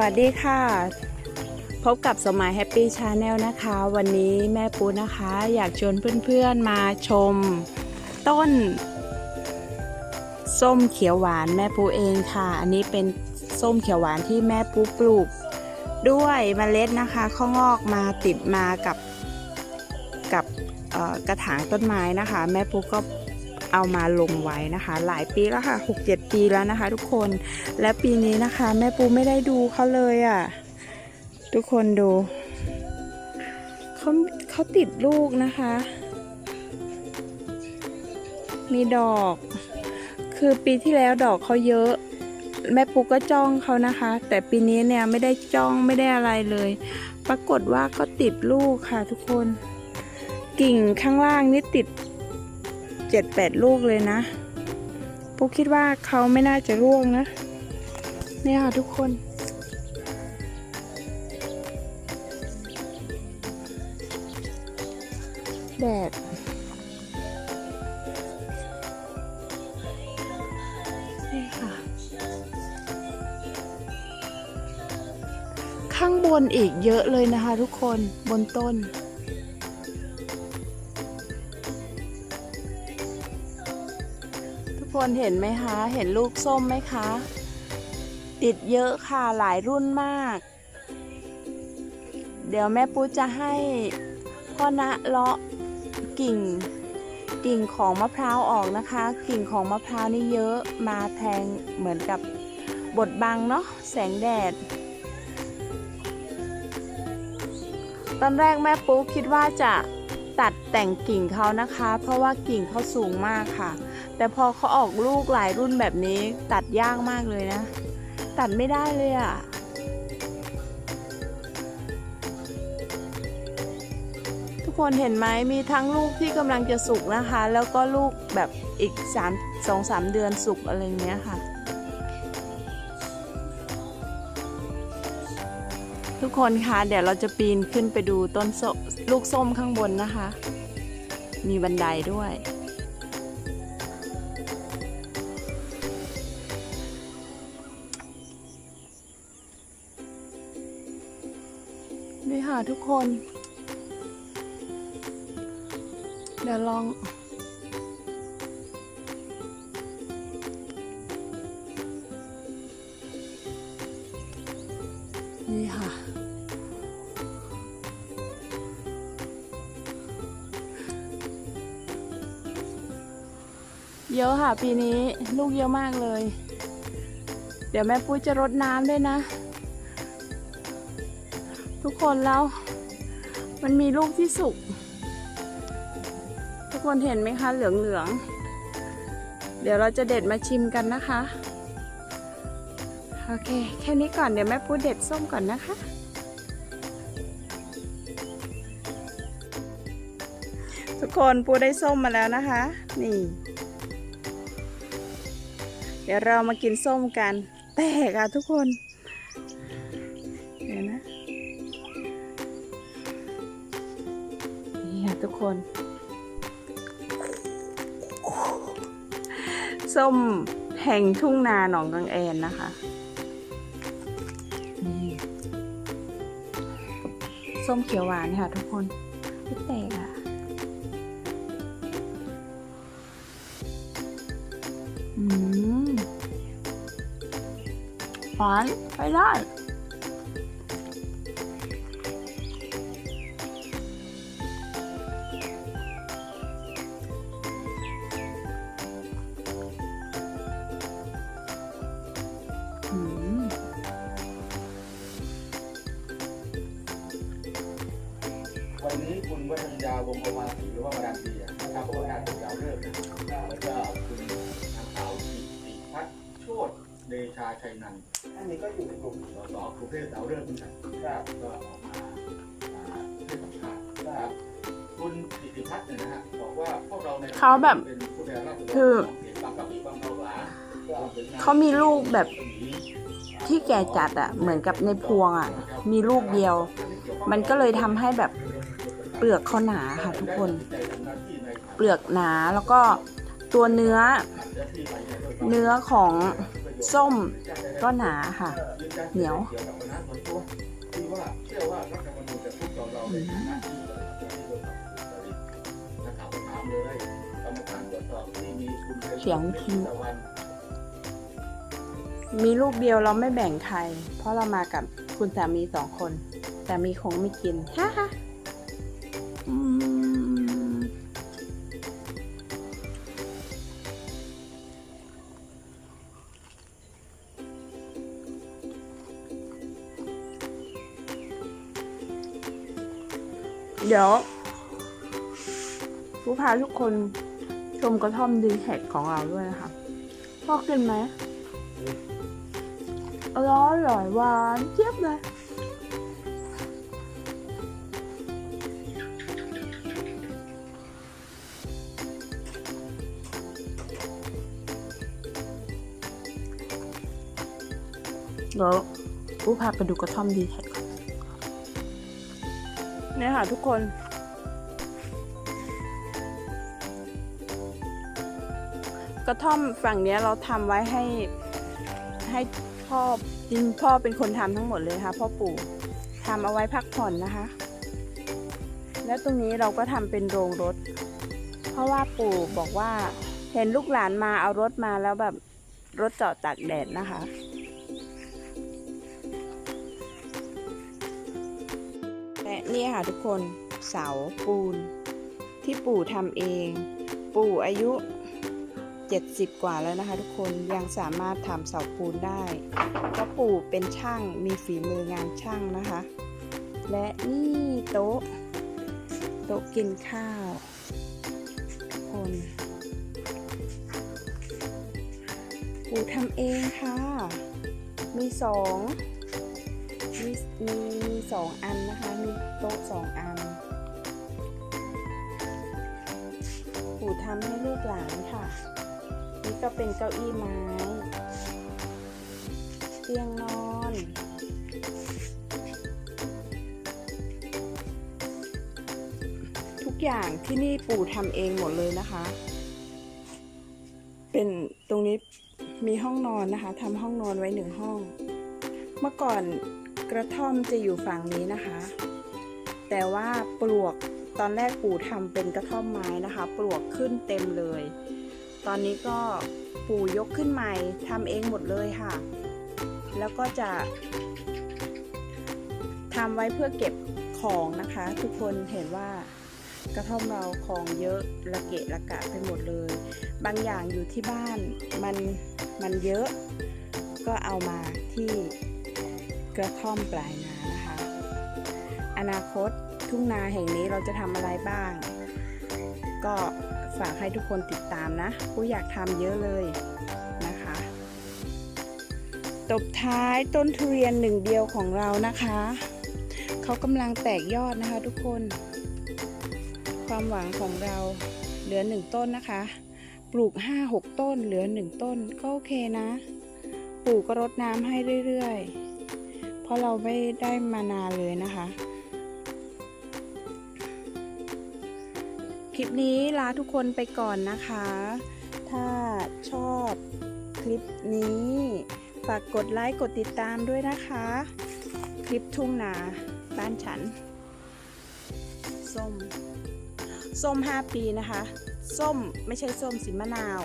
วัสดีค่ะ พบกับสมัยแฮปปี้ชาแนลนะคะ วันนี้แม่ปูนะคะอยากชวนเพื่อนๆมาชม ต้น ส้มเขียวหวานแม่ปูเองค่ะ อันนี้เป็นส้มเขียวหวานที่แม่ปูปลูก ด้วยเมล็ดนะคะข้องอกมาติดมากับกับกระถางต้นไม้นะคะ แม่ปูก็ เอามาลงไว้นะคะ หลายปีแล้วค่ะ 6-7 ปีแล้วนะคะ ทุกคน และปีนี้นะคะ แม่ปูไม่ได้ดูเขาเลยอะ่ะ ทุกคนดูเขาเขาติดลูกนะคะ มีดอก คือปีที่แล้วดอกเขาเยอะ แม่ปูก็จ้องเขานะคะ แต่ปีนี้เนี่ยไม่ได้จ้องไม่ได้อะไรเลย ปรากฏว่าเขาติดลูกค่ะทุกคน กิ่งข้างล่างนี่ติด เจ็ดแปดลูกเลยนะปูคิดว่าเขาไม่น่าจะร่วงนะ เนี่ยค่ะทุกคน แดดนี่ค่ะ ข้างบนอีกเยอะเลยนะคะทุกคนบนต้น ทุกคนเห็นไหมคะ เห็นลูกส้มไหมคะ ติดเยอะค่ะหลายรุ่นมาก เดี๋ยวแม่ปูจะให้พ่อณะเลาะกิ่ง กิ่งของมะพร้าวออกนะคะ กิ่งของมะพร้าวนี่เยอะมาแทงเหมือนกับบดบังเนาะแสงแดด ตอนแรกแม่ปูคิดว่าจะตัดแต่งกิ่งเขานะคะ เพราะว่ากิ่งเขาสูงมากค่ะ แต่พอเขาออกลูกหลายรุ่นแบบนี้ตัดยากมากเลยนะ ตัดไม่ได้เลยอะ่ะทุกคนเห็นไหมมีทั้งลูกที่กำลังจะสุกนะคะ แล้วก็ลูกแบบอีก3 2 3 เดือนสุกอะไรเงี้ยค่ะ ทุกคนคะเดี๋ยวเราจะปีนขึ้นไปดูต้นส้มลูกส้มข้างบนนะคะ มีบันไดด้วย ค่ะทุกคน เดี๋ยวลอง นี่ค่ะ เยอะค่ะปีนี้ลูกเยอะมากเลย เดี๋ยวแม่ปุ้ยจะรดน้ำด้วยนะ ทุกคนแล้ว มันมีลูกที่สุก ทุกคนเห็นไหมคะ เหลืองๆเดี๋ยวเราจะเด็ดมาชิมกันนะคะ โอเค แค่นี้ก่อนเดี๋ยวแม่ปูเด็ดส้มก่อนนะคะ ทุกคนปูได้ส้มมาแล้วนะคะ นี่ เดี๋ยวเรามากินส้มกัน แตกอะทุกคน เดี๋ยวนะ ทุกคน ส้มแห่งทุ่งนาหนองกังแอนนะคะ นี่ส้มเขียวหวานค่ะทุกคนไม่แตกอะอืมหวานไปได้ วันนี้คุณวัฒนยาวงโอมาสีหรือว่ามาดามดีนะครับผู้ว่าการดาวเลิกษ์นะแล้วก็คุณนางสาวสิริพัฒน์โชตเดชาชัยนันท์อันนี้ก็อยู่ในกลุ่มสสกรุงเทพดาวเลิกษ์เหมือนกันครับก็ออกมาอ่าให้สัมภาษณ์นะครับคุณสิริพัฒน์เนี่ยนะฮะบอกว่าพวกเราในเขาแบบเป็นผู้แทนราษฎรคือของเขตบางกะปิบางเทาหลาเขามีลูกแบบที่แก่จัดอะเหมือนกับในพวงอะมีลูกเดียว มันก็เลยทำให้แบบ เปลือกเขาหนาค่ะทุกคน เปลือกหนาแล้วก็ตัวเนื้อ เนื้อของส้มก็หนาค่ะ เหนียวเขียงคิ้มีลูกเดียวเราไม่แบ่งใคร เพราะเรามากับคุณสามีสองคน แต่มีคงไม่กินฮ่าฮ่า เดี๋ยวผู้พาทุกคนชมกระท่อมดีแท็กของเราด้วยนะคะพ่อกินไหมอร่อยอร่อยหวานเจี๊ยบเลยเดี๋ยวกูพาไปดูกระท่อมดีแท็ก เนี่ยค่ะทุกคน กระท่อมฝั่งเนี้ยเราทำไว้ให้ให้พ่อจริงพ่อเป็นคนทำทั้งหมดเลยค่ะ พ่อปู่ทำเอาไว้พักผ่อนนะคะ แล้วตรงนี้เราก็ทำเป็นโรงรถ เพราะว่าปู่บอกว่าเห็นลูกหลานมาเอารถมาแล้วแบบรถจอดตากแดดนะคะ นี่ค่ะทุกคนเสาปูน ที่ปู่ทำเอง ปู่อายุ 70 กว่าแล้วนะคะ ทุกคนยังสามารถทำเสาปูนได้เพราะปู่เป็นช่างมีฝีมืองานช่างนะคะ และนี่โต๊ะ โต๊ะกินข้าวคนปู่ทำเองค่ะ มีสอง มีมีมีสองอันนะคะ มีโต๊ะสองอัน ปู่ทำให้ลูกหลานค่ะ นี่ก็เป็นเก้าอี้ไม้ เตียงนอน ทุกอย่างที่นี่ปู่ทำเองหมดเลยนะคะ เป็นตรงนี้มีห้องนอนนะคะทำห้องนอนไว้หนึ่งห้อง เมื่อก่อน กระท่อมจะอยู่ฝั่งนี้นะคะ แต่ว่าปลวกตอนแรกปู่ทำเป็นกระท่อมไม้นะคะ ปลวกขึ้นเต็มเลย ตอนนี้ก็ปู่ยกขึ้นใหม่ทำเองหมดเลยค่ะ แล้วก็จะทำไว้เพื่อเก็บของนะคะ ทุกคนเห็นว่ากระท่อมเราของเยอะระเกะระกะไปหมดเลย บางอย่างอยู่ที่บ้านมันมันเยอะ ก็เอามาที่ กระท่อมปลายนานะคะ อนาคตทุ่งนาแห่งนี้เราจะทำอะไรบ้าง ก็ฝากให้ทุกคนติดตามนะกูอยากทำเยอะเลยนะคะ ตบท้ายต้นทุเรียนหนึ่งเดียวของเรานะคะ เขากำลังแตกยอดนะคะทุกคน ความหวังของเราเหลือหนึ่งต้นนะคะ ปลูกห้าหกต้นเหลือหนึ่งต้นก็โอเคนะปลูกก็รดน้ำให้เรื่อยๆะเราไม่ได้มานานเลยนะคะ คลิปนี้ลาทุกคนไปก่อนนะคะ ถ้าชอบคลิปนี้ ฝากกดไลค์กดติดตามด้วยนะคะ คลิปทุ่งนาบ้านฉัน ส้ม ส้ม 5 ปีนะคะ ส้มไม่ใช่ส้มสิมะนาว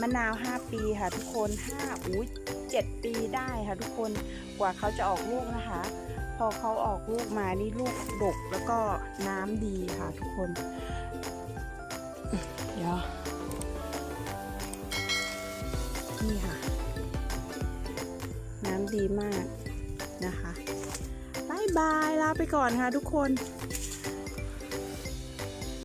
มะนาว 5 ปีค่ะทุกคน5อุ้ย 7 ปีได้ค่ะทุกคนกว่าเขาจะออกลูกนะคะ พอเขาออกลูกมานี่ลูกดกแล้วก็น้ำดีค่ะทุกคน เดี๋ยวนี่ค่ะ น้ำดีมากนะคะบายบายลาไปก่อนค่ะทุกคน